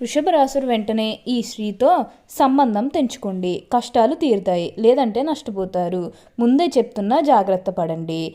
వృషభరాశుడు వెంటనే ఈ స్త్రీతో సంబంధం తెంచుకోండి. కష్టాలు తీరుతాయి. లేదంటే నష్టపోతారు. ముందే చెప్తున్నా జాగ్రత్త పడండి.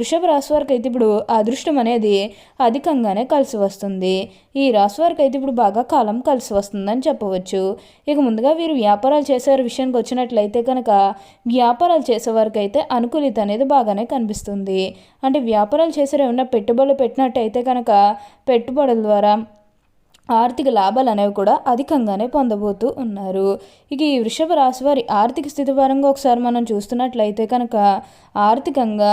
వృషభ రాశి వారికి అయితే ఇప్పుడు అదృష్టం అనేది అధికంగానే కలిసి వస్తుంది. ఈ రాశి వారికి అయితే ఇప్పుడు బాగా కాలం కలిసి వస్తుందని చెప్పవచ్చు. ఇక ముందుగా వీరు వ్యాపారాలు చేసే విషయానికి వచ్చినట్లయితే కనుక వ్యాపారాలు చేసేవారికి అయితే అనుకూలిత అనేది బాగానే కనిపిస్తుంది. అంటే వ్యాపారాలు చేసే ఏమైనా పెట్టుబడులు పెట్టినట్టయితే కనుక పెట్టుబడుల ద్వారా ఆర్థిక లాభాలు అనేవి కూడా అధికంగానే పొందబోతూ ఉన్నారు. ఇక ఈ వృషభ రాశి వారి ఆర్థిక స్థితి పరంగా ఒకసారి మనం చూస్తున్నట్లయితే కనుక ఆర్థికంగా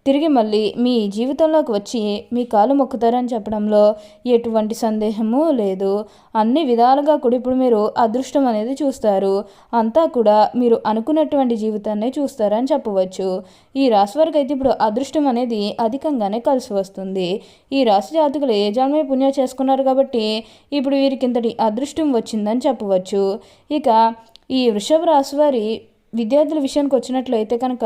తిరిగి మళ్ళీ మీ జీవితంలోకి వచ్చి మీ కాలు మొక్కుతారని చెప్పడంలో ఎటువంటి సందేహము లేదు. అన్ని విధాలుగా కూడా ఇప్పుడు మీరు అదృష్టం అనేది చూస్తారు. అంతా కూడా మీరు అనుకున్నటువంటి జీవితాన్ని చూస్తారని చెప్పవచ్చు. ఈ రాశి వారికి అయితే ఇప్పుడు అదృష్టం అనేది అధికంగానే కలిసి వస్తుంది. ఈ రాశి జాతకులు ఏ జన్మే పుణ్యం చేసుకున్నారు కాబట్టి ఇప్పుడు వీరికి ఇంతటి అదృష్టం వచ్చిందని చెప్పవచ్చు. ఇక ఈ వృషభ రాశి వారి విద్యార్థుల విషయానికి వచ్చినట్లయితే కనుక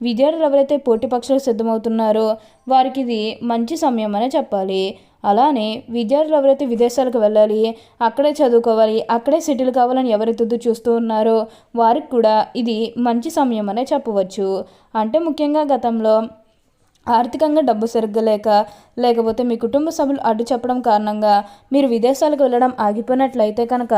విద్యార్థులు ఎవరైతే పోటీ పక్షులకు సిద్ధమవుతున్నారో వారికి ఇది మంచి సమయం అనే చెప్పాలి. అలానే విద్యార్థులు ఎవరైతే విదేశాలకు వెళ్ళాలి అక్కడే చదువుకోవాలి అక్కడే సెటిల్ కావాలని ఎవరైతే చూస్తూ ఉన్నారో వారికి కూడా ఇది మంచి సమయం అనే చెప్పవచ్చు. అంటే ముఖ్యంగా గతంలో ఆర్థికంగా డబ్బు సరిగ్గా లేక లేకపోతే మీ కుటుంబ సభ్యులు అడ్డు చెప్పడం కారణంగా మీరు విదేశాలకు వెళ్ళడం ఆగిపోయినట్లయితే కనుక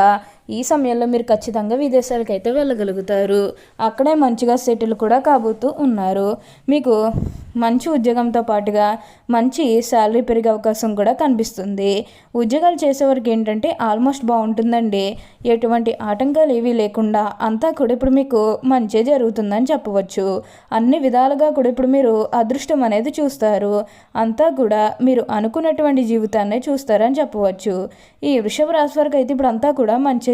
ఈ సమయంలో మీరు ఖచ్చితంగా విదేశాలకు అయితే వెళ్ళగలుగుతారు. అక్కడే మంచిగా సెటిల్ కూడా కాబోతూ ఉన్నారు. మీకు మంచి ఉద్యోగంతో పాటుగా మంచి శాలరీ పెరిగే అవకాశం కూడా కనిపిస్తుంది. ఉద్యోగాలు చేసేవారికి ఏంటంటే ఆల్మోస్ట్ బాగుంటుందండి. ఎటువంటి ఆటంకాలు ఏవీ లేకుండా అంతా కూడా ఇప్పుడు మీకు మంచి జరుగుతుందని చెప్పవచ్చు. అన్ని విధాలుగా కూడా ఇప్పుడు మీరు అదృష్టం అనేది చూస్తారు. అంతా కూడా మీరు అనుకున్నటువంటి జీవితాన్ని చూస్తారని చెప్పవచ్చు. ఈ వృషభ రాశి వారికి అయితే ఇప్పుడు అంతా కూడా మంచి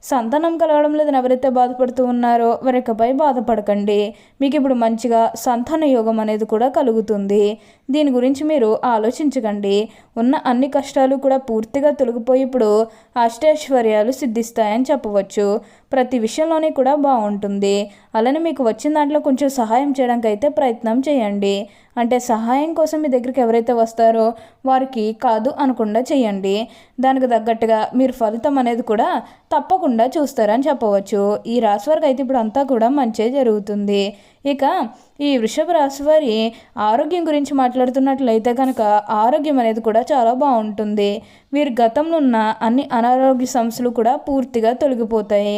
సంతానం కలగడం లేదని ఎవరైతే బాధపడుతూ ఉన్నారో వారికపై బాధపడకండి. మీకు ఇప్పుడు మంచిగా సంతాన యోగం అనేది కూడా కలుగుతుంది. దీని గురించి మీరు ఆలోచించకండి. ఉన్న అన్ని కష్టాలు కూడా పూర్తిగా తొలగిపోయి ఇప్పుడు అష్టైశ్వర్యాలు సిద్ధిస్తాయని చెప్పవచ్చు. ప్రతి విషయంలోనే కూడా బాగుంటుంది. అలానే మీకు వచ్చిన దాంట్లో కొంచెం సహాయం చేయడానికి అయితే ప్రయత్నం చేయండి. అంటే సహాయం కోసం మీ దగ్గరికి ఎవరైతే వస్తారో వారికి కాదు అనకుండా చేయండి. దానికి తగ్గట్టుగా మీరు ఫలితం అనేది కూడా తప్పకుండా చూస్తారని చెప్పవచ్చు. ఈ రాశి వారికి అయితే ఇప్పుడు అంతా కూడా మంచి జరుగుతుంది. ఇక ఈ వృషభ రాశి వారి ఆరోగ్యం గురించి మాట్లాడుతున్నట్లయితే కనుక ఆరోగ్యం అనేది కూడా చాలా బాగుంటుంది. వీరి గతంలో ఉన్న అన్ని అనారోగ్య సమస్యలు కూడా పూర్తిగా తొలగిపోతాయి.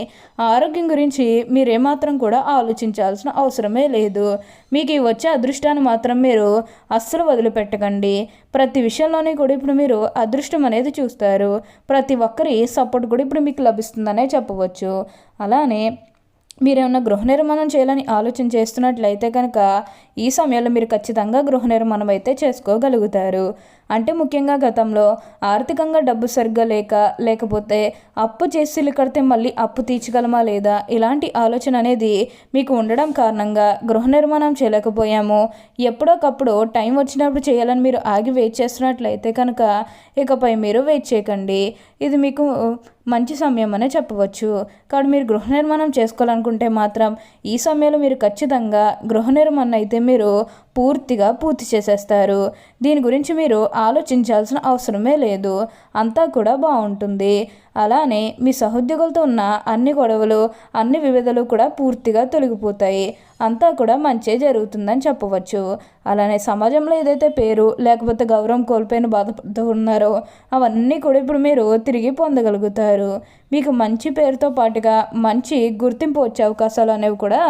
ఆరోగ్యం గురించి మీరేమాత్రం కూడా ఆలోచించాల్సిన అవసరమే లేదు. మీకు వచ్చే అదృష్టాన్ని మాత్రం మీరు అస్సలు వదిలిపెట్టకండి. ప్రతి విషయంలోనే కూడా ఇప్పుడు మీరు అదృష్టం అనేది చూస్తారు. ప్రతి ఒక్కరి సపోర్ట్ కూడా ఇప్పుడు మీకు లభిస్తుందనే చెప్పవచ్చు. అలానే మీరేమన్నా గృహ నిర్మాణం చేయాలని ఆలోచన చేస్తున్నట్లయితే కనుక ఈ సమయంలో మీరు ఖచ్చితంగా గృహ నిర్మాణం అయితే చేసుకోగలుగుతారు. అంటే ముఖ్యంగా గతంలో ఆర్థికంగా డబ్బు సరిగ్గా లేక లేకపోతే అప్పు చేసి కడితే మళ్ళీ అప్పు తీర్చగలమా లేదా? ఇలాంటి ఆలోచన అనేది మీకు ఉండడం కారణంగా గృహ నిర్మాణం చేయలేకపోయాము. ఎప్పుడోకప్పుడు టైం వచ్చినప్పుడు చేయాలని మీరు ఆగి వెయిట్ చేస్తున్నట్లయితే కనుక ఇకపై మీరు వెయిట్ చేయకండి. ఇది మీకు మంచి సమయం అనే చెప్పవచ్చు. కాబట్టి మీరు గృహ నిర్మాణం చేసుకోవాలనుకుంటే మాత్రం ఈ సమయంలో మీరు ఖచ్చితంగా గృహ నిర్మాణం అయితే మీరు పూర్తిగా పూర్తి చేసేస్తారు. దీని గురించి మీరు ఆలోచించాల్సిన అవసరమే లేదు. అంతా కూడా బాగుంటుంది. అలానే మీ సహోద్యోగులతో ఉన్న అన్ని గొడవలు అన్ని వివిధలు కూడా పూర్తిగా తొలగిపోతాయి. అంతా కూడా మంచే జరుగుతుందని చెప్పవచ్చు. అలానే సమాజంలో ఏదైతే పేరు లేకపోతే గౌరవం కోల్పోయిన బాధపడుతూ ఉన్నారో అవన్నీ కూడా ఇప్పుడు మీరు తిరిగి పొందగలుగుతారు. మీకు మంచి పేరుతో పాటుగా మంచి గుర్తింపు వచ్చే అవకాశాలు అనేవి కూడా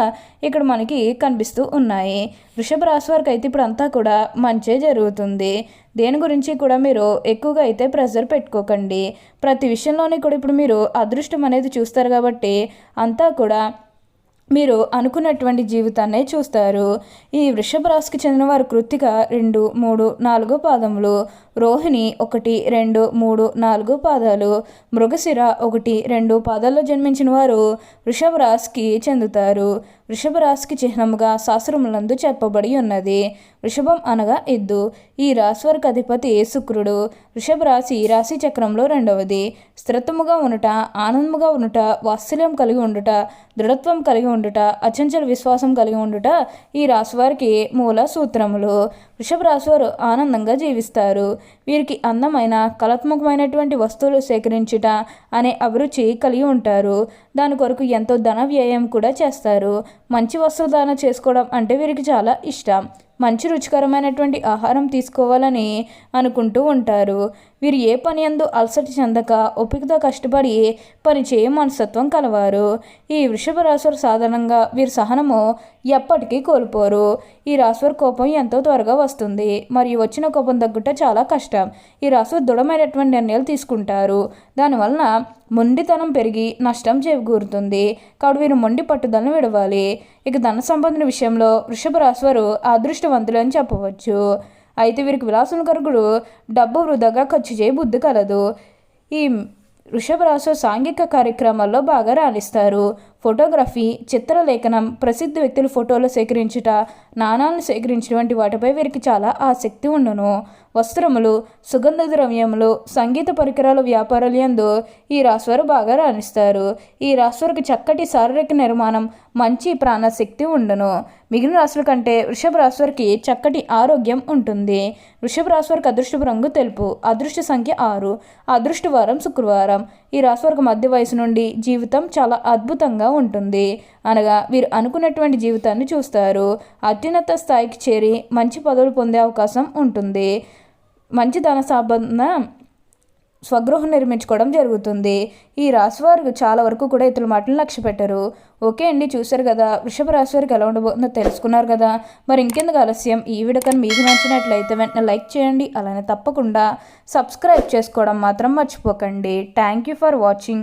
ఇక్కడ మనకి కనిపిస్తూ ఉన్నాయి. వృషభ రాశి వారికి అయితే ఇప్పుడు అంతా కూడా మంచే జరుగుతుంది. దేని గురించి కూడా మీరు ఎక్కువగా అయితే ప్రెషర్ పెట్టుకోకండి. ప్రతి విషయంలోనే కూడా ఇప్పుడు మీరు అదృష్టం అనేది చూస్తారు కాబట్టి అంతా కూడా మీరు అనుకున్నటువంటి జీవితాన్నే చూస్తారు. ఈ వృషభ రాశికి చెందిన వారు కృత్తిక రెండు మూడు నాలుగో పాదములు రోహిణి ఒకటి రెండు మూడు నాలుగు పాదాలు మృగశిర ఒకటి రెండు పాదాల్లో జన్మించిన వారు వృషభ రాశికి చెందుతారు. వృషభ రాశికి చిహ్నముగా శాస్త్రములందు చెప్పబడి ఉన్నది. వృషభం అనగా ఎద్దు. ఈ రాశి వారికి అధిపతి శుక్రుడు. వృషభ రాశి రాశి చక్రంలో రెండవది. స్థిరత్వముగా ఉండుట ఆనందముగా ఉండుట వాత్సల్యం కలిగి ఉండుట దృఢత్వం కలిగి ఉండుట అచంచల విశ్వాసం కలిగి ఉండుట ఈ రాశివారికి మూల సూత్రములు. వృషభ రాశి వారు ఆనందంగా జీవిస్తారు. వీరికి అందమైన కళాత్మకమైనటువంటి వస్తువులు సేకరించుట అనే అభిరుచి కలిగి ఉంటారు. దాని కొరకు ఎంతో ధన వ్యయం కూడా చేస్తారు. మంచి వస్తువుదాన చేసుకోవడం అంటే వీరికి చాలా ఇష్టం. మంచి రుచికరమైనటువంటి ఆహారం తీసుకోవాలని అనుకుంటూ ఉంటారు. వీరు ఏ పని అందు అలసట చెందక ఒప్పికతో కష్టపడి పనిచేయ మనస్తత్వం కలవారు. ఈ వృషభ రాశివారు సాధారణంగా వీరి సహనము ఎప్పటికీ కోల్పోరు. ఈ రాశివారి కోపం ఎంతో త్వరగా వస్తుంది. మరియు వచ్చిన కోపం తగ్గుట చాలా కష్టం. ఈ రాశివారు దృఢమైనటువంటి నిర్ణయాలు తీసుకుంటారు. దానివలన మొండితనం పెరిగి నష్టం చేకూరుతుంది. కాబట్టి వీరు మొండి పట్టుదలను విడవాలి. ఇక ధన సంబంధన విషయంలో వృషభ రాశి అదృష్టం అదృష్టవంతులు అని చెప్పవచ్చు. అయితే వీరికి విలాసం కరుగుడు డబ్బు వృధాగా ఖర్చు చేయ బుద్ధి కలదు. ఈ వృషభ రాశి సాంఘిక కార్యక్రమాల్లో బాగా రాణిస్తారు. ఫోటోగ్రఫీ చిత్రలేఖనం ప్రసిద్ధ వ్యక్తుల ఫోటోలు సేకరించుట నాణాలను సేకరించిన వంటి వాటిపై వీరికి చాలా ఆసక్తి ఉండును. వస్త్రములు సుగంధ ద్రవ్యములు సంగీత పరికరాల వ్యాపారాలు యందు ఈ రాశివారు బాగా రాణిస్తారు. ఈ రాశివారికి చక్కటి శారీరక నిర్మాణం మంచి ప్రాణశక్తి ఉండును. మిగిలిన రాశుల కంటే వృషభ రాశివారికి చక్కటి ఆరోగ్యం ఉంటుంది. వృషభ రాశివారికి అదృష్టపు రంగు తెలుపు అదృష్ట సంఖ్య ఆరు అదృష్ట వారం శుక్రవారం. ఈ రాశివారికి మధ్య వయసు నుండి జీవితం చాలా అద్భుతంగా ఉంటుంది. అనగా వీరు అనుకున్నటువంటి జీవితాన్ని చూస్తారు. అత్యున్నత స్థాయికి చేరి మంచి పదవులు పొందే అవకాశం ఉంటుంది. మంచి ధన సంబంధ స్వగృహం నిర్మించుకోవడం జరుగుతుంది. ఈ రాశి వారు చాలా వరకు కూడా ఇతరుల మాటలు లక్ష్య పెట్టరు. ఓకే అండి చూశారు కదా వృషభ రాశి వారికి ఎలా ఉండబోతుందో తెలుసుకున్నారు కదా. మరి ఇంకెందుకు ఆలస్యం? ఈ వీడియో కానీ మీకు నచ్చినట్లయితే వెంటనే లైక్ చేయండి. అలానే తప్పకుండా సబ్స్క్రైబ్ చేసుకోవడం మాత్రం మర్చిపోకండి. Thank you for watching